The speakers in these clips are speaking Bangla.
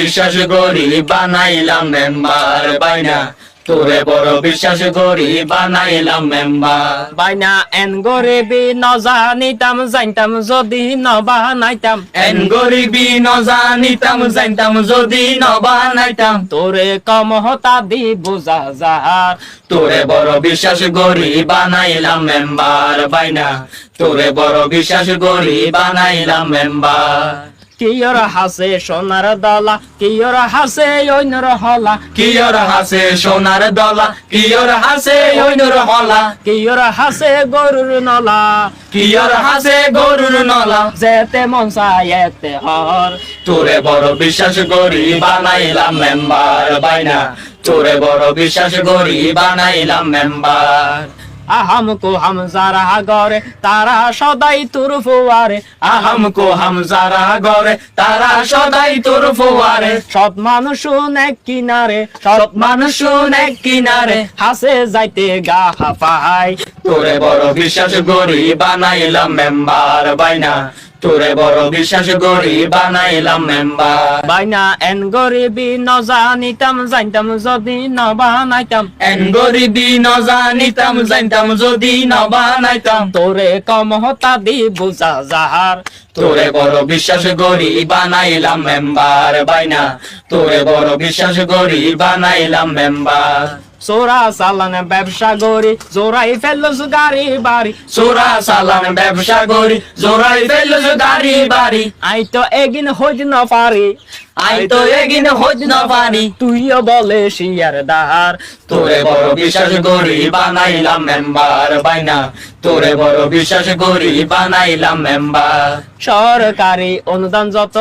বিশ্বাস করি বানাইলাম মেম্বার বাইনা। তোরে বড় বিশ্বাস করি বানাইলাম মেম্বার বাইনা এন গরিবি নজানিতাম জানতাম যদি নবানাইতাম এন গরিবি ন জানিতাম যদি ন বানাইতাম। তোরে কমহতা দি বুঝা যাহার। তোরে বড় বিশ্বাস করি বানাইলাম মেম্বার বাইনা। তোরে বড় বিশ্বাস করি বানাইলাম মেম্বার কিয়র হাসে সোনার দলা কিয়র হাসে অন্যর হলা কিয়র হাসে সোনার দলা কিয়র হাসে ওইনুর হলা কিয়র হাসে গরুর নলা কিয়র হাসে গরুর নলা যেতে মন হর তোরে বড় বিশ্বাস করি বানাইলাম মেম্বার বাইনা তোরে বড় বিশ্বাস করি বানাইলাম মেম্বার আহাম কো হাম যারা গরে তারা সদাই তোর ফুয়ারে। আহাম কো হাম যারা গরে তারা সদাই তোর ফোয়ারে। সৎ মানুষ এক কিনারে, সৎ মানুষ এক কিনারে, হাসে যাইতে গা হাফাই। তোরে বড় বিশ্বাস গরি বানাইলাম মেম্বার বাইনা। তোরে বড় বিশ্বাস করি বানাইলাম মেম্বার বাইনা এন গরিবি নজানিতাম জানতাম যদি নবানাইতাম। এন গরিবি ন জানিতাম জানতাম যদি ন বানাইতাম তোরে কমহতা দি বুঝা যাহার। তোরে বড় বিশ্বাস করি বানাইলাম মেম্বার বাইনা তোরে বড় বিশ্বাস করি বানাইলাম মেম্বার সোরা সালান ব্যবসা গরি জোরাই ফেলল গাড়ি বাড়ি সোরা সালান ব্যবসা করি জোরাই ফেলল গাড়ি বাড়ি আই তো এগিন হইজ না পারি আই তো এগিন হজ না পারি তুইও বলে শিয়ার দাহার তোরে বড় বিশ্বাস করি বানাইলাম মেম্বার বাইনা তোরে বড় বিশ্বাস করি বানাইলাম মেম্বার সরকারি অনুদান যত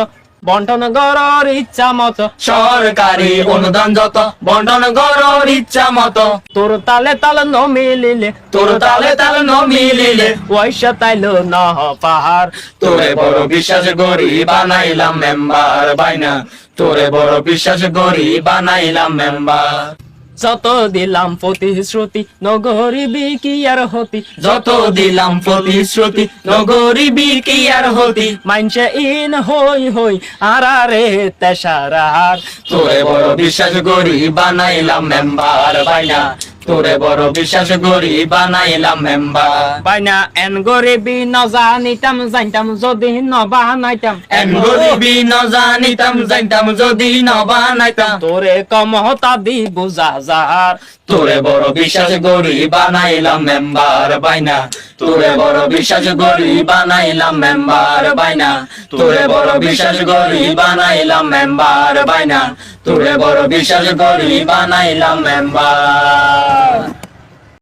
বন্টন গরর ইচ্ছা মত। সরকারি অনুদান যত বন্টন গরর ইচ্ছা মত। তোর তালে তাল ন মিলিলে তোর তালে তাল ন মিলিলে পয়সা তাইলো ন পাহাড়। তোরে বড় বিশ্বাস গরি বানাইলাম মেম্বার বাইনা। তোরে বড় বিশ্বাস গরি বানাইলাম মেম্বার। যত দিলাম প্রতিশ্রুতি নগরিবি কি আর হতি? যত দিলাম প্রতিশ্রুতি নগরিবি কি আর হতি? মাইনসে ইন হই হই আর আরে তেসার তোরে বড় বিশ্বাস গরি বানাইলাম মেম্বার বাইনা। তোরে বড় বিশ্বাস করি বানাইলাম মেম্বার। বাইনা এন গরিবি ন জানিতাম যদি ন বানাইতাম। এন গরিবি ন জানিতাম যদি ন বানাইতাম। তোরে কমহতা দি বুঝা যাহার তোরে বড় বিশ্বাস করি বানাইলাম মেম্বার বাইনা। তোরে বড় বিশ্বাস করি বানাইলাম মেম্বার বাইনা। তোরে বড় বিশ্বাস করি বানাইলাম মেম্বার বাইনা। তোরে বড় বিশ্বাস করি বানাইলাম মেম্বার